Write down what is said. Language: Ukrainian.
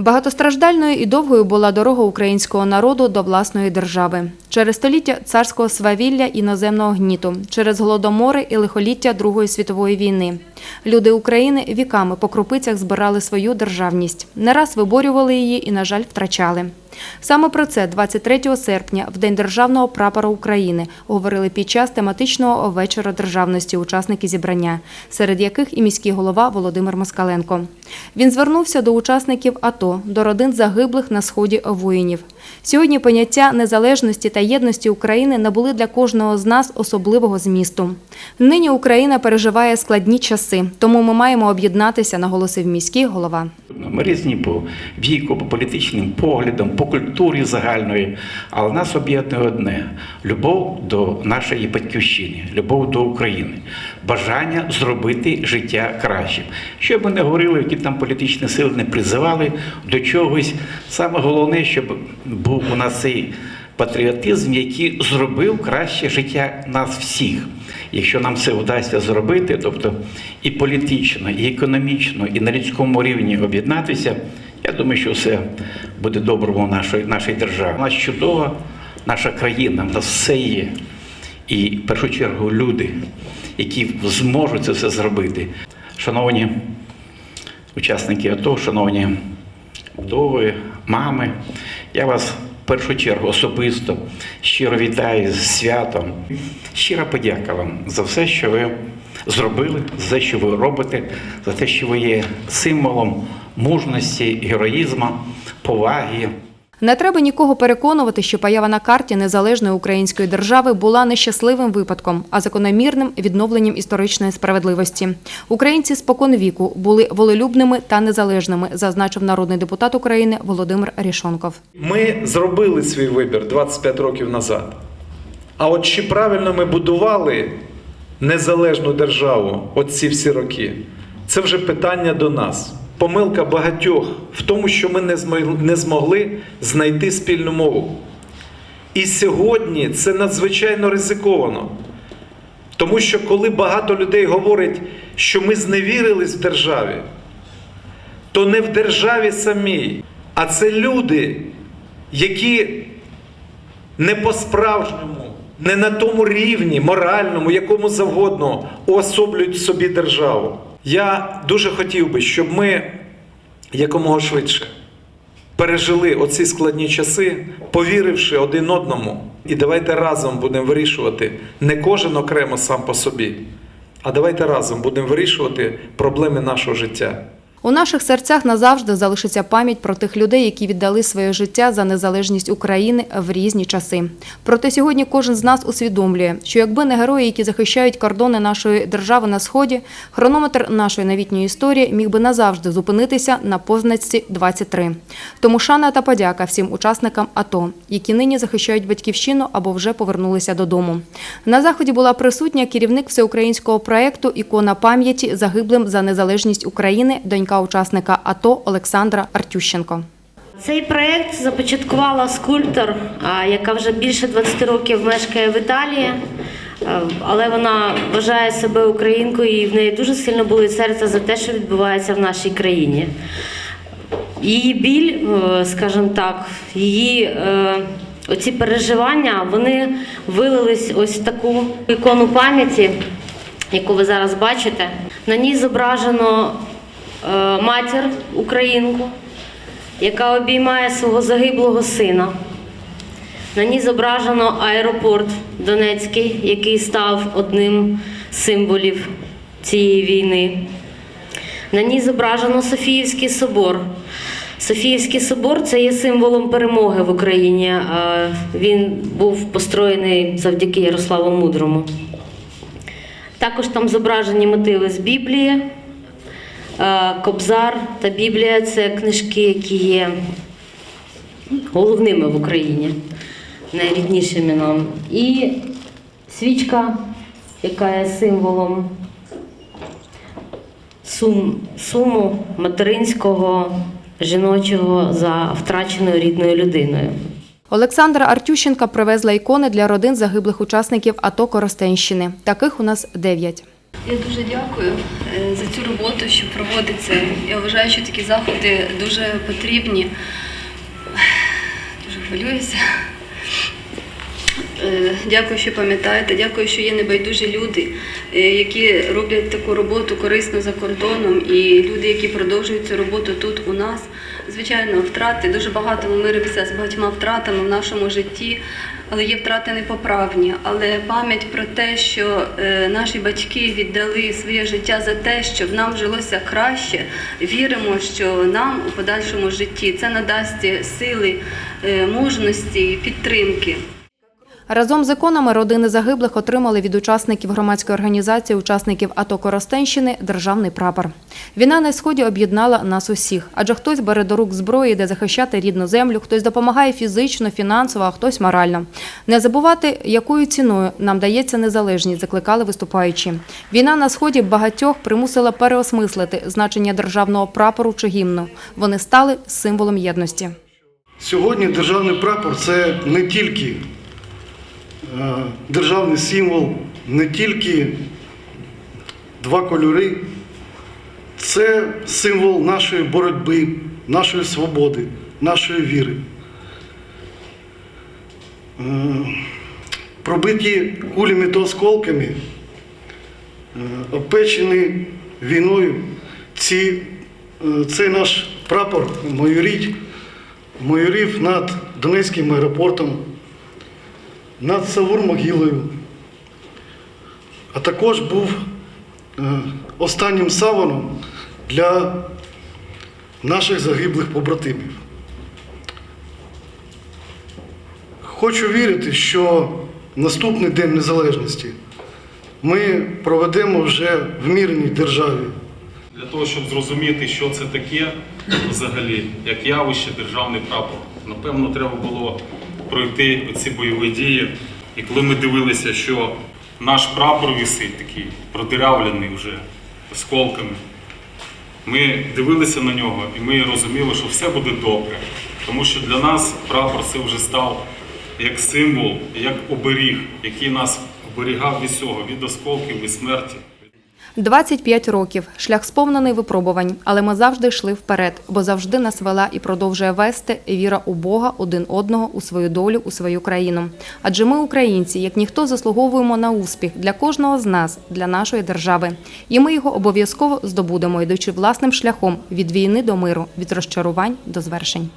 Багатостраждальною і довгою була дорога українського народу до власної держави. Через століття царського свавілля іноземного гніту, через голодомори і лихоліття Другої світової війни. Люди України віками по крупицях збирали свою державність. Не раз виборювали її і, на жаль, втрачали. Саме про це 23 серпня, в День державного прапора України, говорили під час тематичного вечора державності учасники зібрання, серед яких і міський голова Володимир Москаленко. Він звернувся до учасників АТО, до родин загиблих на сході воїнів. Сьогодні поняття незалежності та єдності України набули для кожного з нас особливого змісту. Нині Україна переживає складні часи, тому ми маємо об'єднатися, наголосив міський голова. Ми різні по віку, по політичним поглядам, по культурі загальної, але нас об'єднує одне любов до нашої батьківщини, любов до України, бажання зробити життя кращим. Що б ми не говорили, які там політичні сили не призивали до чогось. Саме головне, щоб був у нас цей патріотизм, який зробив краще життя нас всіх. Якщо нам це вдасться зробити, тобто і політично, і економічно, і на людському рівні об'єднатися, я думаю, що все буде добре у нашої, нашої держави. У нас чудова наша країна, в нас все є. І в першу чергу люди, які зможуть це все зробити. Шановні учасники АТО, шановні вдови, мами, я вас в першу чергу особисто щиро вітаю з святом. Щира подяка вам за все, що ви зробили, за те, що ви робите, за те, що ви є символом мужності, героїзму, поваги. Не треба нікого переконувати, що поява на карті незалежної української держави була нещасливим випадком, а закономірним відновленням історичної справедливості. Українці спокон віку були волелюбними та незалежними, зазначив народний депутат України Володимир Рішонков. Ми зробили свій вибір 25 років назад. А от чи правильно ми будували незалежну державу оці всі роки, це вже питання до нас. Помилка багатьох в тому, що ми не змогли, знайти спільну мову. І сьогодні це надзвичайно ризиковано. Тому що коли багато людей говорять, що ми зневірились в державі, то не в державі самій, а це люди, які не по-справжньому, не на тому рівні, моральному, якому завгодно, уособлюють собі державу. Я дуже хотів би, щоб ми якомога швидше пережили оці складні часи, повіривши один одному. І давайте разом будемо вирішувати не кожен окремо сам по собі, а давайте разом будемо вирішувати проблеми нашого життя. У наших серцях назавжди залишиться пам'ять про тих людей, які віддали своє життя за незалежність України в різні часи. Проте сьогодні кожен з нас усвідомлює, що якби не герої, які захищають кордони нашої держави на сході, хронометр нашої новітньої історії міг би назавжди зупинитися на позначці 23. Тому шана та подяка всім учасникам АТО, які нині захищають батьківщину або вже повернулися додому. На заході була присутня керівник всеукраїнського проєкту Ікона пам'яті загиблим за незалежність України, донька учасника АТО Олександра Артющенко. Цей проєкт започаткувала скульптор, яка вже більше 20 років мешкає в Італії, але вона вважає себе українкою і в неї дуже сильно болить серце за те, що відбувається в нашій країні. Її біль, е, скажімо так, її е, оці переживання, вони вилились ось в таку ікону пам'яті, яку ви зараз бачите. На ній зображено матір українку, яка обіймає свого загиблого сина. На ній зображено аеропорт Донецький, який став одним з символів цієї війни. На ній зображено Софіївський собор. Софіївський собор це є символом перемоги в Україні. Він був построєний завдяки Ярославу Мудрому. Також там зображені мотиви з Біблії. Е, Кобзар та Біблія це книжки, які є головними в Україні, найріднішими нам. І свічка, яка є символом сум, суму материнського, жіночого за втраченою рідною людиною. Олександра Артющенка привезла ікони для родин загиблих учасників АТО Коростенщини. Таких у нас дев'ять. Я дуже дякую е, за цю роботу, що проводиться. Я вважаю, що такі заходи дуже потрібні. Дуже хвилююся. Е, Дякую, що пам'ятаєте. Дякую, що є небайдужі люди, е, які роблять таку роботу корисно за кордоном, і люди, які продовжують цю роботу тут у нас. Звичайно, втрати дуже багато ми миримося з багатьма втратами в нашому житті, але є втрати непоправні. Але пам'ять про те, що е, наші батьки віддали своє життя за те, щоб нам жилося краще, віримо, що нам у подальшому житті це надасть сили, е, мужності, підтримки. Разом з іконами родини загиблих отримали від учасників громадської організації, учасників АТО Коростенщини державний прапор. Війна на сході об'єднала нас усіх, адже хтось бере до рук зброї, де захищати рідну землю, хтось допомагає фізично, фінансово, а хтось морально. Не забувати, якою ціною нам дається незалежність, закликали виступаючі. Війна на сході багатьох примусила переосмислити значення державного прапору чи гімну. Вони стали символом єдності. Сьогодні державний прапор це не тільки державний символ, не тільки два кольори, це символ нашої боротьби, нашої свободи, нашої віри. Е, Пробиті кулями та осколками, е, обпечені війною, ці, е, цей наш прапор майорить майорів над Донецьким аеропортом, над Савур-Могилою, а також був е, останнім саваном для наших загиблих побратимів. Хочу вірити, що наступний День Незалежності ми проведемо вже в мирній державі. Для того, щоб зрозуміти, що це таке взагалі, як явище, державний прапор, напевно, треба було пройти ці бойові дії. І коли ми дивилися, що наш прапор висить такий продирявлений вже осколками, ми дивилися на нього і ми розуміли, що все буде добре. Тому що для нас прапор це вже став як символ, як оберіг, який нас оберігав від всього, від осколків, від смерті. 25 років, шлях сповнений випробувань, але ми завжди йшли вперед, бо завжди нас вела і продовжує вести віра у Бога, один одного, у свою долю, у свою країну. Адже ми, українці, як ніхто, заслуговуємо на успіх для кожного з нас, для нашої держави. І ми його обов'язково здобудемо, йдучи власним шляхом від війни до миру, від розчарувань до звершень.